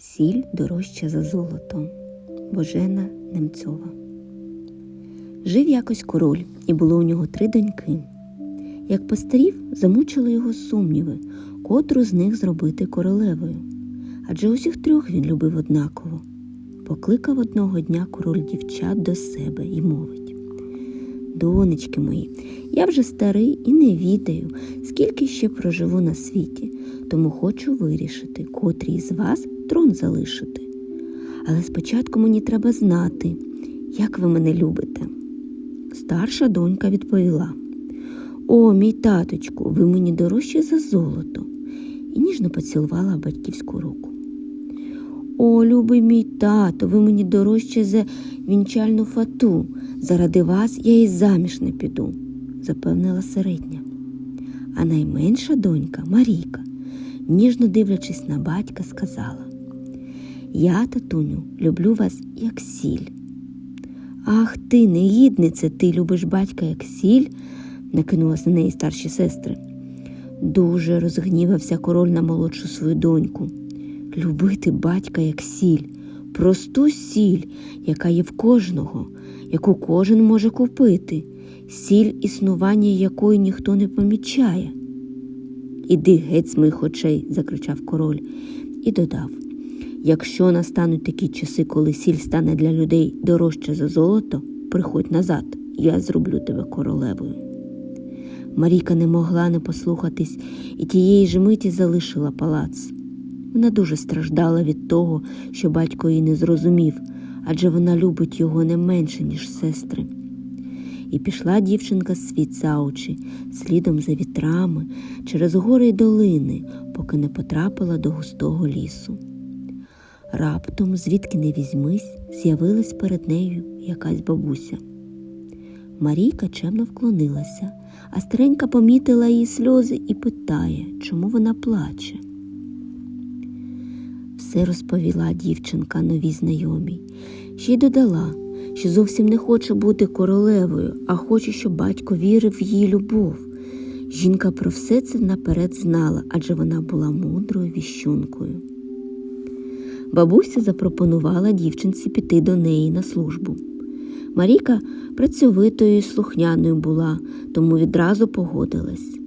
Сіль дорожча за золото. Божена Немцова. Жив якось король, і було у нього три доньки. Як постарів, замучили його сумніви, котру з них зробити королевою. Адже усіх трьох він любив однаково. Покликав одного дня король дівчат до себе і мовить: Донечки мої, я вже старий і не відаю, скільки ще проживу на світі, тому хочу вирішити, котрій з вас трон залишити. Але спочатку мені треба знати, як ви мене любите. Старша донька відповіла: О, мій таточку, ви мені дорожче за золото, і ніжно поцілувала батьківську руку. О, любий мій тато, ви мені дорожче за вінчальну фату. Заради вас я і заміж не піду, запевнила середня. А найменша донька Марійка, ніжно дивлячись на батька, сказала: Я, татуню, люблю вас як сіль. Ах ти, негіднице, ти любиш батька як сіль, накинулась на неї старші сестри. Дуже розгнівався король на молодшу свою доньку. Любити батька як сіль, просту сіль, яка є в кожного, яку кожен може купити, сіль, існування якої ніхто не помічає. Іди геть з моїх очей, закричав король і додав. Якщо настануть такі часи, коли сіль стане для людей дорожче за золото, приходь назад, я зроблю тебе королевою. Марійка не могла не послухатись і тієї ж миті залишила палац. Вона дуже страждала від того, що батько її не зрозумів, адже вона любить його не менше, ніж сестри. І пішла дівчинка світ за очі, слідом за вітрами, через гори й долини, поки не потрапила до густого лісу. Раптом, звідки не візьмись, з'явилась перед нею якась бабуся. Марійка чемно вклонилася, а старенька помітила її сльози і питає, чому вона плаче. Все розповіла дівчинка новій знайомій, ще й додала, що зовсім не хоче бути королевою, а хоче, щоб батько вірив в її любов. Жінка про все це наперед знала, адже вона була мудрою віщункою. Бабуся запропонувала дівчинці піти до неї на службу. Маріка працьовитою і слухняною була, тому відразу погодилась.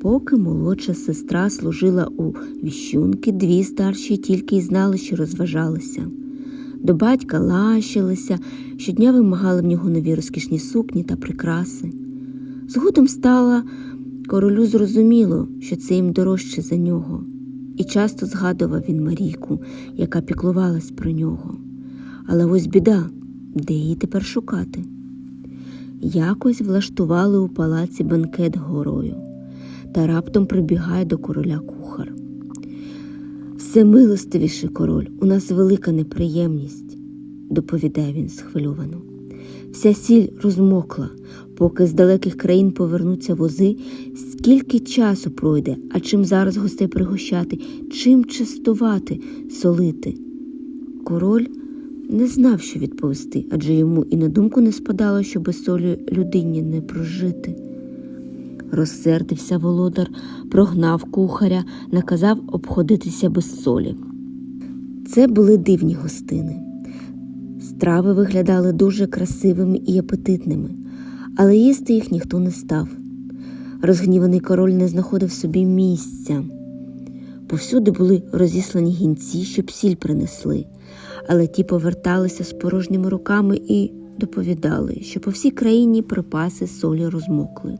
Поки молодша сестра служила у віщунки, дві старші тільки й знали, що розважалися. До батька лащилися, щодня вимагали в нього нові розкішні сукні та прикраси. Згодом стало королю зрозуміло, що це їм дорожче за нього, і часто згадував він Марійку, яка піклувалась про нього. Але ось біда, де її тепер шукати? Якось влаштували у палаці банкет горою та раптом прибігає до короля кухар. Всемилостивіший король, у нас велика неприємність, доповідає він схвильовано. Вся сіль розмокла, поки з далеких країн повернуться вози, скільки часу пройде, а чим зараз гостей пригощати, чим частувати, солити. Король не знав, що відповісти, адже йому і на думку не спадало, що без солі людині не прожити. Розсердився володар, прогнав кухаря, наказав обходитися без солі. Це були дивні гостини. Страви виглядали дуже красивими і апетитними, але їсти їх ніхто не став. Розгніваний король не знаходив собі місця. Повсюди були розіслані гінці, щоб сіль принесли, але ті поверталися з порожніми руками і доповідали, що по всій країні припаси солі розмокли.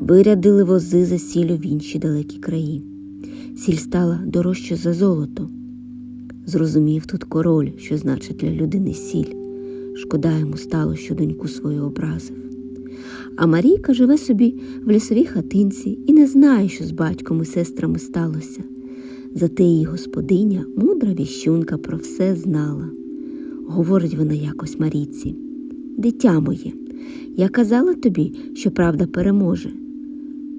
Вирядили вози за сіллю в інші далекі краї. Сіль стала дорожче за золото. Зрозумів тут король, що значить для людини сіль. Шкода йому стало, що доньку свою образив. А Марійка живе собі в лісовій хатинці і не знає, що з батьком і сестрами сталося. Зате її господиня, мудра віщунка, про все знала. Говорить вона якось Марійці. Дитя моє, я казала тобі, що правда переможе.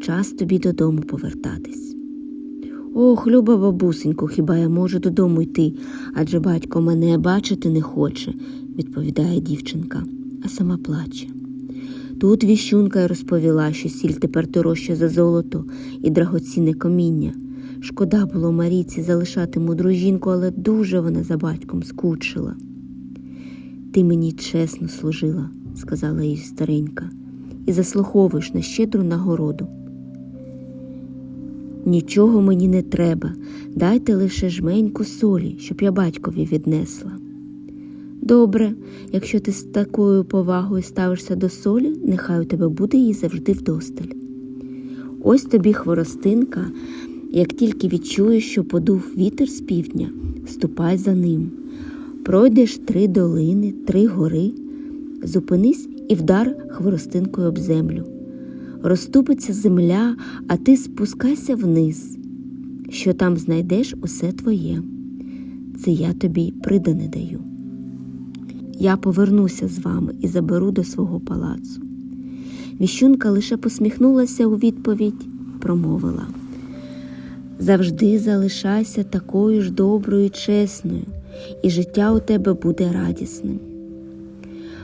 Час тобі додому повертатись. Ох, люба бабусенько, хіба я можу додому йти, адже батько мене бачити не хоче, відповідає дівчинка, а сама плаче. Тут віщунка й розповіла, що сіль тепер дорожча за золото і драгоцінне каміння, Шкода було Марійці залишати мудру жінку, але дуже вона за батьком скучила. Ти мені чесно служила, сказала їй старенька, і заслуховуєш на щедру нагороду. Нічого мені не треба, дайте лише жменьку солі, щоб я батькові віднесла. Добре, якщо ти з такою повагою ставишся до солі, нехай у тебе буде її завжди вдосталь. Ось тобі хворостинка, як тільки відчуєш, що подув вітер з півдня, ступай за ним. Пройдеш три долини, три гори, зупинись і вдар хворостинкою об землю. Розступиться земля, а ти спускайся вниз. Що там знайдеш, усе твоє. Це я тобі придане даю. Я повернуся з вами і заберу до свого палацу. Віщунка лише посміхнулася у відповідь, промовила завжди залишайся такою ж доброю і чесною, і життя у тебе буде радісним.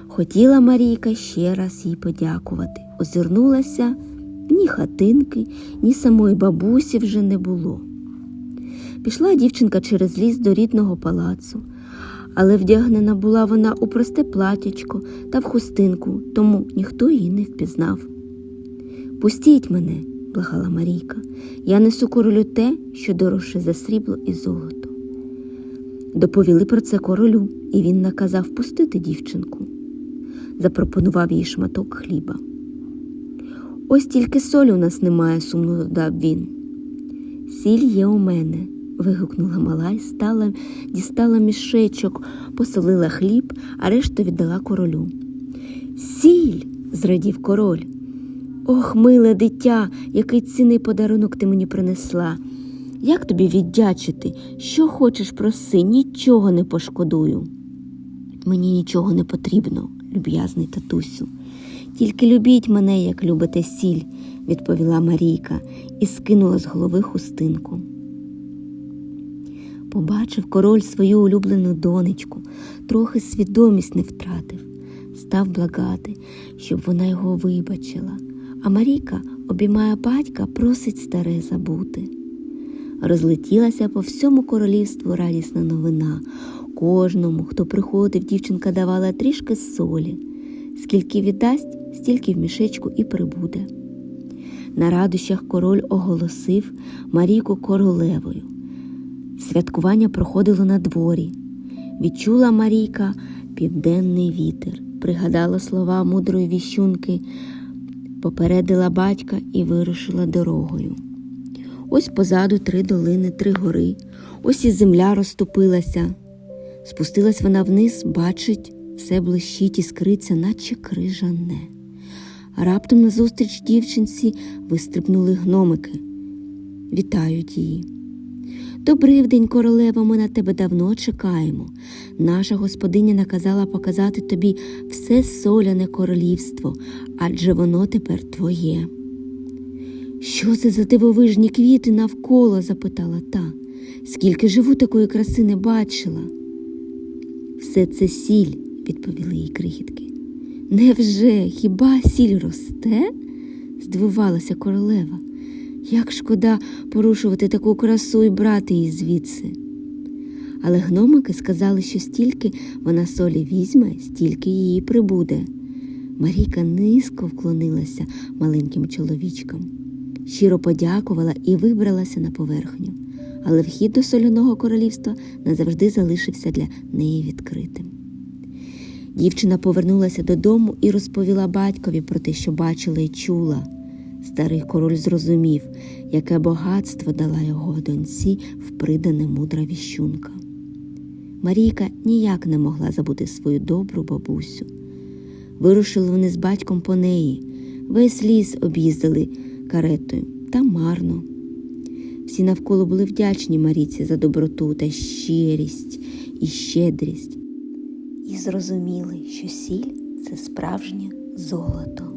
Хотіла Марійка ще раз їй подякувати. Озирнулася, ні хатинки, ні самої бабусі вже не було. Пішла дівчинка через ліс до рідного палацу, але вдягнена була вона у просте платячко та в хустинку, тому ніхто її не впізнав. Пустіть мене, благала Марійка, я несу королю те, що дорожче за срібло і золото. Доповіли про це королю, і він наказав пустити дівчинку. Запропонував їй шматок хліба. Ось тільки солі у нас немає, сумно додав він. Сіль є у мене, вигукнула мала і стала, дістала мішечок, посолила хліб, а решту віддала королю. Сіль. зрадів король. Ох, миле дитя, який цінний подарунок ти мені принесла. Як тобі віддячити? Що хочеш проси, нічого не пошкодую. Мені нічого не потрібно, люб'язний татусю. Тільки любіть мене, як любите сіль, відповіла Марійка і скинула з голови хустинку. Побачив король свою улюблену донечку, трохи свідомість не втратив, став благати, щоб вона його вибачила, а Марійка обіймає батька, просить старе забути. Розлетілася по всьому королівству радісна новина. Кожному, хто приходив, дівчинка давала трішки солі. Скільки віддасть, стільки в мішечку і прибуде. На радощах король оголосив Марійку королевою. Святкування проходило на дворі. Відчула Марійка південний вітер, пригадала слова мудрої віщунки, попередила батька і вирушила дорогою. Ось позаду три долини, три гори, ось і земля розступилася. Спустилась вона вниз, бачить, все блищить і скриться, наче крижане. Раптом назустріч дівчинці вистрибнули гномики. Вітають її. Добрий день, королева, ми на тебе давно чекаємо. Наша господиня наказала показати тобі все соляне королівство, адже воно тепер твоє. Що це за дивовижні квіти навколо? запитала та. Скільки живу такої краси не бачила. Все це сіль, відповіли їй крихітки. Невже хіба сіль росте? здивувалася королева. Як шкода порушувати таку красу і брати її звідси. Але гномики сказали, що стільки вона солі візьме, стільки її прибуде. Марійка низько вклонилася маленьким чоловічкам, щиро подякувала і вибралася на поверхню, але вхід до соляного королівства назавжди залишився для неї відкритим. Дівчина повернулася додому і розповіла батькові про те, що бачила і чула. Старий король зрозумів, яке багатство дала його доньці впридане мудра віщунка. Марійка ніяк не могла забути свою добру бабусю. Вирушили вони з батьком по неї, весь ліс об'їздили каретою та марно. Всі навколо були вдячні Марійці за доброту та щирість і щедрість, і зрозуміли, що сіль це справжнє золото.